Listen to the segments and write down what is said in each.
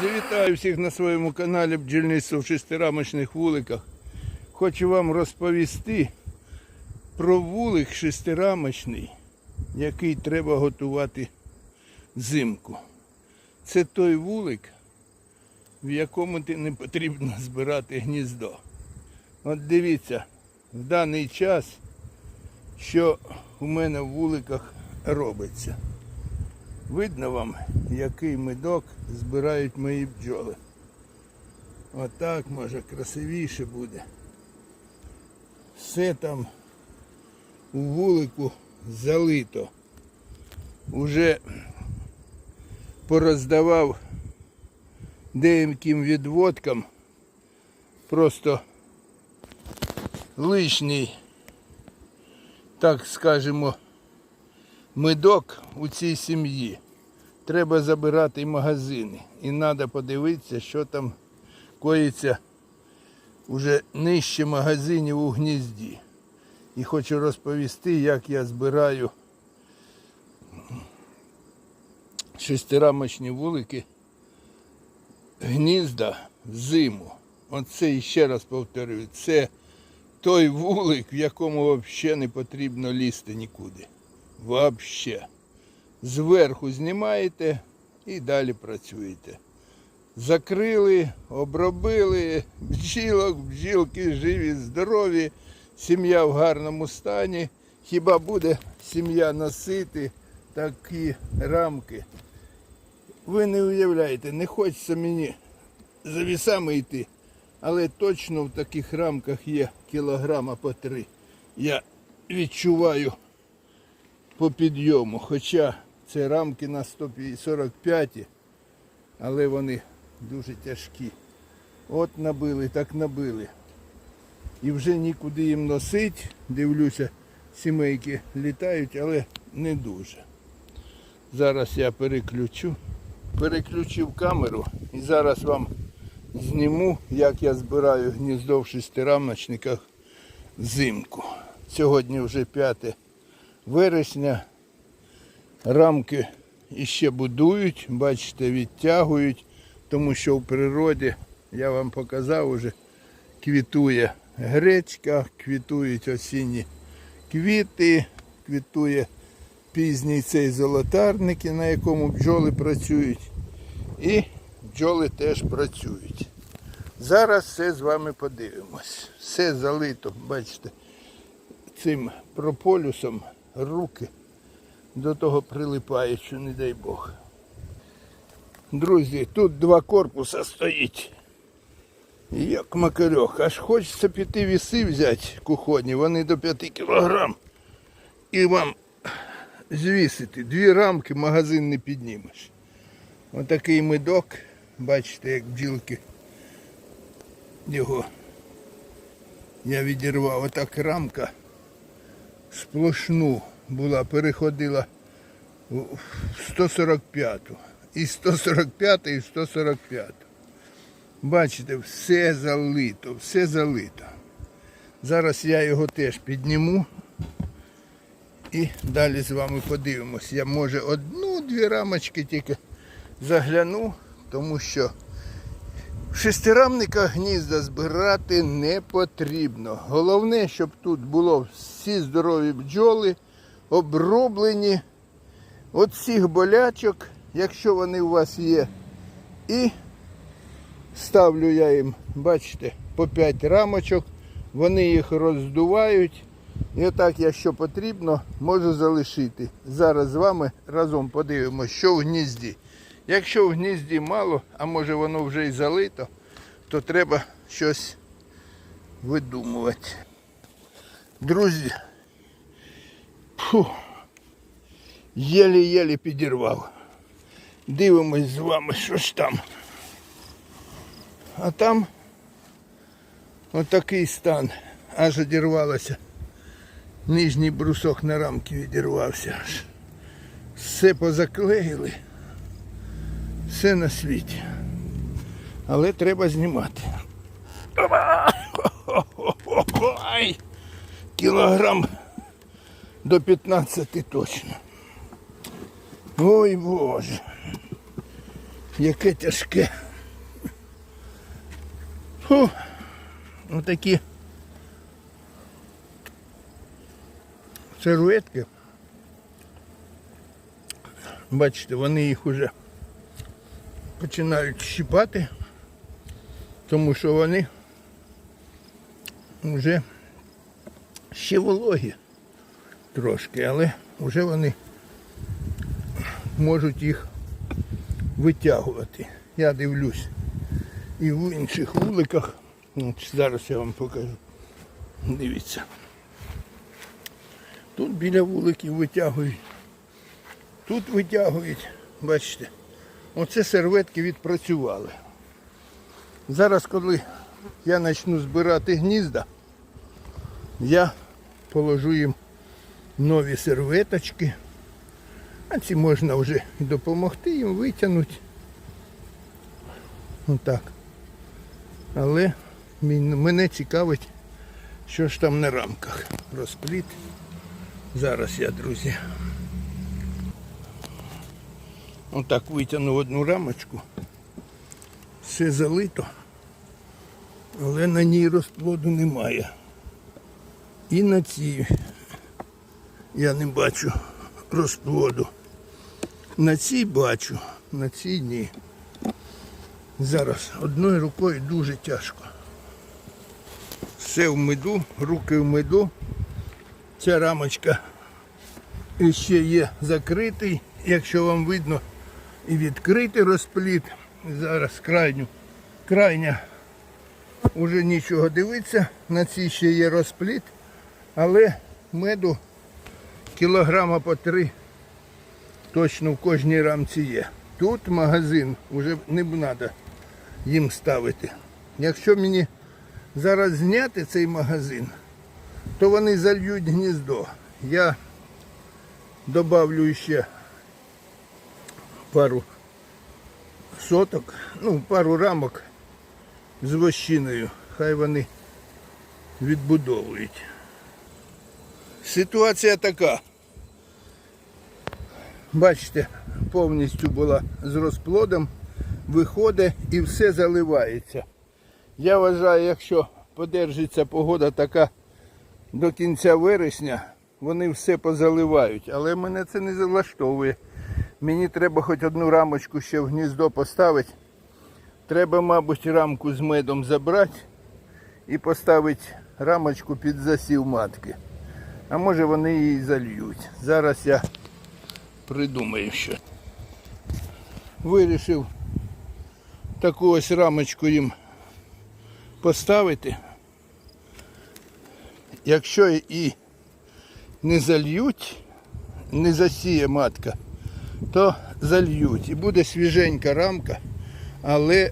Друзі, вітаю всіх на своєму каналі бджільництво в шестирамочних вуликах. Хочу вам розповісти про вулик шестирамочний, який треба готувати взимку. Це той вулик, в якому ти не потрібно збирати гніздо. От дивіться, в даний час, що у мене в вуликах робиться. Видно вам, який медок збирають мої бджоли. Отак, може, красивіше буде. Все там у вулику залито. Уже пороздавав деяким відводкам просто лишній, так скажемо, медок у цій сім'ї. Треба забирати магазини. І треба подивитися, що там коїться уже нижче магазинів у гнізді. І хочу розповісти, як я збираю шестирамочні вулики гнізда в зиму. Оце ще раз повторюю, це той вулик, в якому взагалі не потрібно лізти нікуди. Вообще. Зверху знімаєте і далі працюєте. Закрили, обробили, бджілок, бджілки живі, здорові, сім'я в гарному стані. Хіба буде сім'я носити такі рамки? Ви не уявляєте, не хочеться мені за вісами йти, але точно в таких рамках є кілограма по три. Я відчуваю по підйому. Хоча це рамки на 145, але вони дуже тяжкі. От набили, так набили. І вже нікуди їм носить. Дивлюся, сімейки літають, але не дуже. Зараз я переключу. Переключив камеру і зараз вам зніму, як я збираю гніздо в шестирамочниках взимку. Сьогодні вже 5 вересня. Рамки іще будують, бачите, відтягують, тому що в природі, я вам показав уже, квітує гречка, квітують осінні квіти, квітує пізній цей золотарники, на якому бджоли працюють. І бджоли теж працюють. Зараз все з вами подивимось. Все залито, бачите, цим прополюсом руки до того прилипають, що не дай Бог. Друзі, тут два корпуса стоїть. Як макарьох. Аж хочеться піти віси взяти кухонні, вони до 5 кілограм. І вам звісити. Дві рамки магазин не піднімеш. Отакий медок. Бачите, як бджілки його я відірвав. Отак рамка сплошну була, переходила в 145-ту. І 145 і 145. Бачите, все залито, все залито. Зараз я його теж підніму і далі з вами подивимось. Я може одну-дві рамочки тільки загляну, тому що в шестирамниках гнізда збирати не потрібно. Головне, щоб тут було всі здорові бджоли, оброблені від всіх болячок, якщо вони у вас є. І ставлю я їм, бачите, по 5 рамочок, вони їх роздувають. І отак, якщо потрібно, можу залишити. Зараз з вами разом подивимося, що в гнізді. Якщо в гнізді мало, а може воно вже і залито, то треба щось видумувати. Друзі, фу, єлі-єлі підірвав. Дивимось з вами, що ж там. А там отакий стан. Аж одірвалося. Нижній брусок на рамки відірвався. Все позаклеїли. Все на світі. Але треба знімати. Кілограм до 15 точно. Ой Боже. Яке тяжке. О, отакі серветки. Бачите, вони їх уже починають щипати, тому що вони вже ще вологі трошки, але вже вони можуть їх витягувати. Я дивлюсь і в інших вуликах. От зараз я вам покажу. Дивіться. Тут біля вуликів витягують. Тут витягують, бачите, оце серветки відпрацювали. Зараз, коли я почну збирати гнізда, я положу їм нові серветочки. А ці можна вже допомогти їм витягнути. Отак. Але мене цікавить, що ж там на рамках. Розпліт. Зараз я, друзі. Отак витягнув одну рамочку. Все залито. Але на ній розплоду немає. І на цій я не бачу розплоду. На цій бачу, на цій ні. Зараз одною рукою дуже тяжко. Все в меду, руки в меду. Ця рамочка ще є закритий, якщо вам видно, і відкритий розпліт. Зараз крайню, крайня вже нічого дивиться, на цій ще є розпліт, але меду кілограма по три точно в кожній рамці є. Тут магазин вже не треба їм ставити. Якщо мені зараз зняти цей магазин, то вони зальють гніздо. Я добавлю ще пару соток, ну, пару рамок з вощиною. Хай вони відбудовують. Ситуація така. Бачите, повністю була з розплодом, виходить і все заливається. Я вважаю, якщо подержиться погода така до кінця вересня, вони все позаливають. Але мене це не залаштовує. Мені треба хоч одну рамочку ще в гніздо поставити. Треба, мабуть, рамку з медом забрати і поставити рамочку під засів матки. А може вони її зальють. Зараз я придумаю що. Вирішив таку ось рамочку їм поставити. Якщо і не зальють, не засіє матка, то зальють. І буде свіженька рамка, але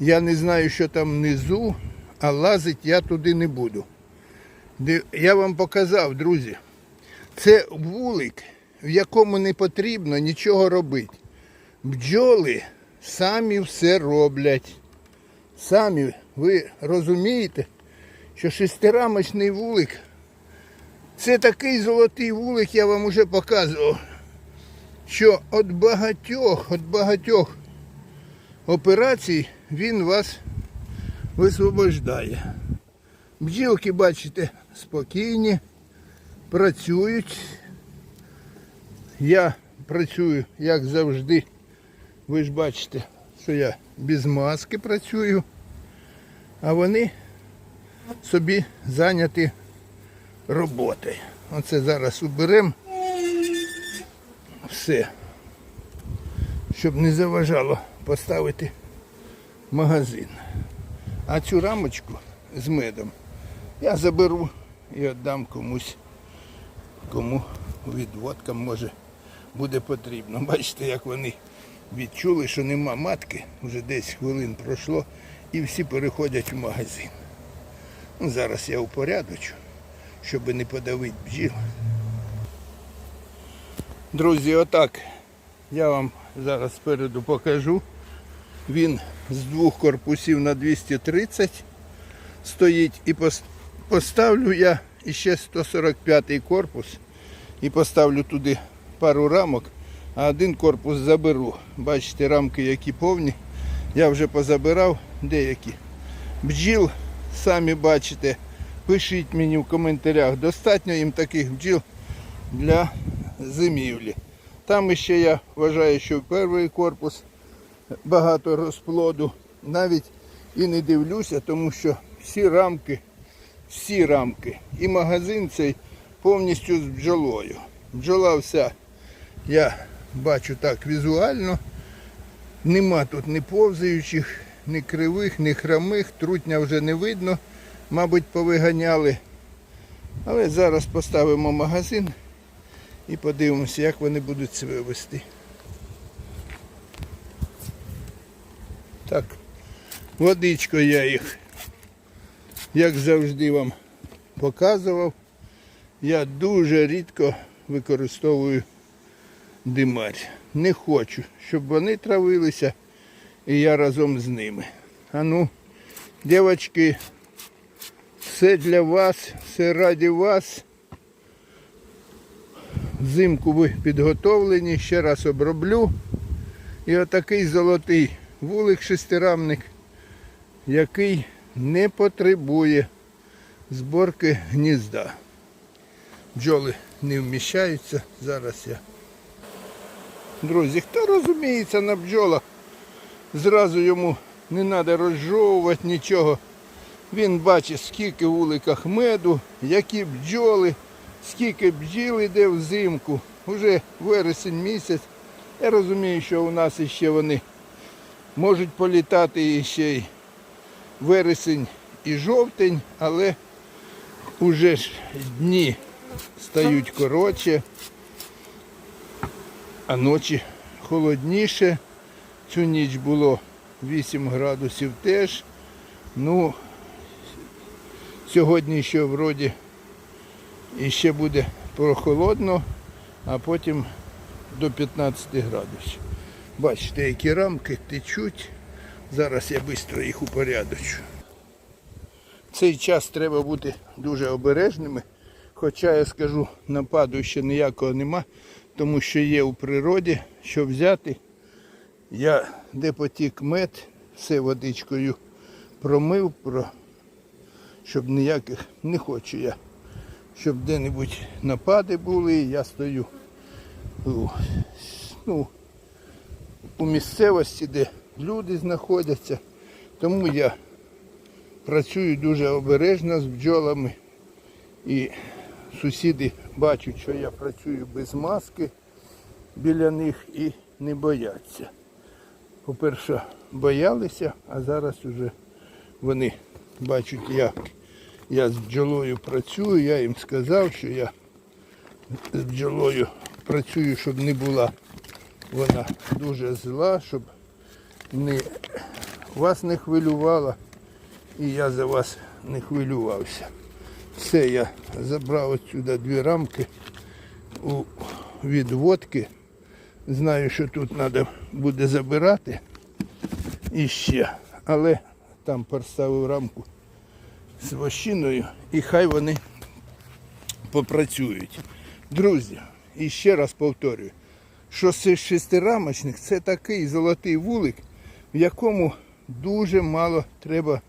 я не знаю, що там внизу, а лазити я туди не буду. Я вам показав, друзі. Це вулик, в якому не потрібно нічого робити. Бджоли самі все роблять. Самі ви розумієте, що шестирамочний вулик це такий золотий вулик, я вам уже показував, що від багатьох, від багатьох операцій він вас висвобождає. Бджілки, бачите, спокійні, працюють. Я працюю, як завжди. Ви ж бачите, що я без маски працюю, а вони собі зайняті роботою. Оце зараз уберемо все, щоб не заважало поставити магазин. А цю рамочку з медом я заберу і віддам комусь, кому відводкам може буде потрібно. Бачите, як вони відчули, що нема матки, вже десь хвилин пройшло, і всі переходять в магазин. Ну, зараз я упорядочу, щоб не подавити бджіл. Друзі, отак я вам зараз спереду покажу. Він з двох корпусів на 230 стоїть і поставлю я іще 145 корпус і поставлю туди пару рамок, а один корпус заберу. Бачите, рамки які повні. Я вже позабирав деякі. бджіл, самі бачите, пишіть мені в коментарях, достатньо їм таких бджіл для зимівлі. Там ще я вважаю, що перший корпус багато розплоду. Навіть і не дивлюся, тому що всі рамки, всі рамки. І магазин цей повністю з бджолою. Бджола вся, я бачу так візуально. Нема тут ні повзаючих, ні кривих, ні хромих, трутня вже не видно, мабуть, повиганяли. Але зараз поставимо магазин і подивимося, як вони будуть себе вести. Так, водичкою я їх, як завжди вам показував. Я дуже рідко використовую димарь. Не хочу, щоб вони травилися і я разом з ними. А ну, дівчатки, все для вас, все раді вас. Взимку ви підготовлені, ще раз оброблю. І отакий золотий вулик шестирамник, який не потребує зборки гнізда. Бджоли не вміщаються. Зараз я. Друзі, хто розуміється на бджолах, зразу йому не треба розжовувати нічого. Він бачить, скільки в вуликах меду, які бджоли, скільки бджіл йде взимку. Уже вересень місяць. Я розумію, що у нас іще вони можуть політати іще й вересень і жовтень, але уже ж дні стають коротше, а ночі холодніше. Цю ніч було 8 градусів теж. Ну, сьогодні ще вроді іще буде прохолодно, а потім до 15 градусів. Бачите, які рамки течуть. Зараз я швидко їх упорядочу. В цей час треба бути дуже обережними. Хоча я скажу, нападу ще ніякого нема, тому що є у природі, що взяти. Я де потік мед, все водичкою промив, про... щоб ніяких не хочу я, щоб де-небудь напади були. Я стою ну, у місцевості, де люди знаходяться. Тому я працюю дуже обережно з бджолами. І сусіди бачать, що я працюю без маски біля них і не бояться. По-перше, боялися, а зараз вже вони бачать, як я з бджолою працюю. Я їм сказав, що я з бджолою працюю, щоб не була вона дуже зла, щоб не, вас не хвилювала і я за вас не хвилювався. Все, я забрав отсюди дві рамки у відводки. Знаю, що тут треба буде забирати іще, але там поставив рамку з вощиною і хай вони попрацюють. Друзі, і ще раз повторюю, що це шестирамочник це такий золотий вулик, в якому дуже мало треба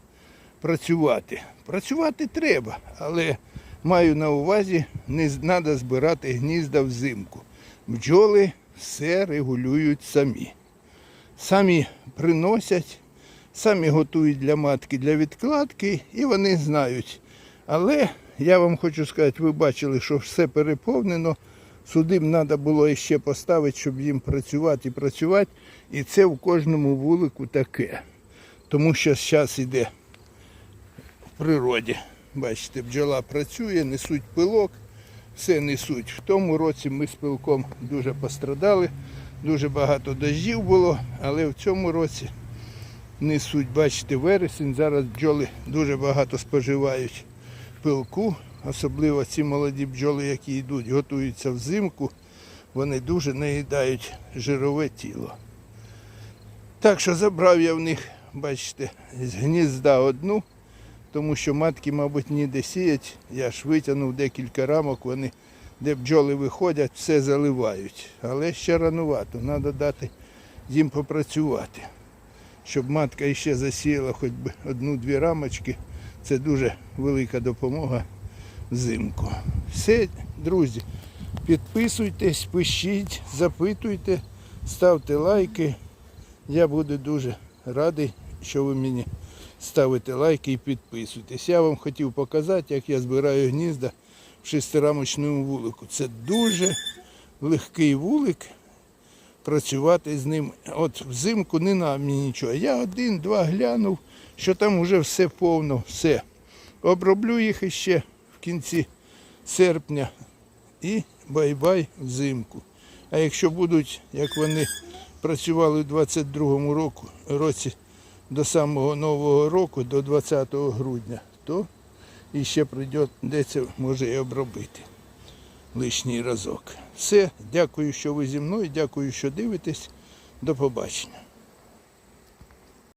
працювати. Працювати треба, але маю на увазі, не треба збирати гнізда взимку. Бджоли все регулюють самі. Самі приносять, самі готують для матки для відкладки і вони знають. Але я вам хочу сказати, ви бачили, що все переповнено. Сюди б треба було ще поставити, щоб їм працювати і працювати. І це в кожному вулику таке. Тому що зараз йде в природі. Бачите, бджола працює, несуть пилок, все несуть. В тому році ми з пилком дуже пострадали, дуже багато дождів було, але в цьому році несуть, бачите, вересень. Зараз бджоли дуже багато споживають пилку, особливо ці молоді бджоли, які йдуть, готуються взимку, вони дуже наїдають жирове тіло. Так що забрав я в них, бачите, з гнізда одну, тому що матки, мабуть, ніде сіять. Я ж витягнув декілька рамок, вони, де бджоли виходять, все заливають. Але ще ранувато, треба дати їм попрацювати. щоб матка іще засіяла хоч би одну-дві рамочки. Це дуже велика допомога взимку. Все, друзі, підписуйтесь, пишіть, запитуйте, ставте лайки. Я буду дуже радий, що ви мені ставите лайки і підписуйтесь. Я вам хотів показати, як я збираю гнізда в шестирамочному вулику. Це дуже легкий вулик. Працювати з ним. От взимку не на мені нічого. Я один-два глянув, що там вже все повно, все. Оброблю їх іще в кінці серпня і бай-бай взимку. А якщо будуть, як вони працювали у 22-му року, році до самого Нового року, до 20 грудня, то іще прийдеться, може, і обробити лишній разок. Все, дякую, що ви зі мною, дякую, що дивитесь. До побачення.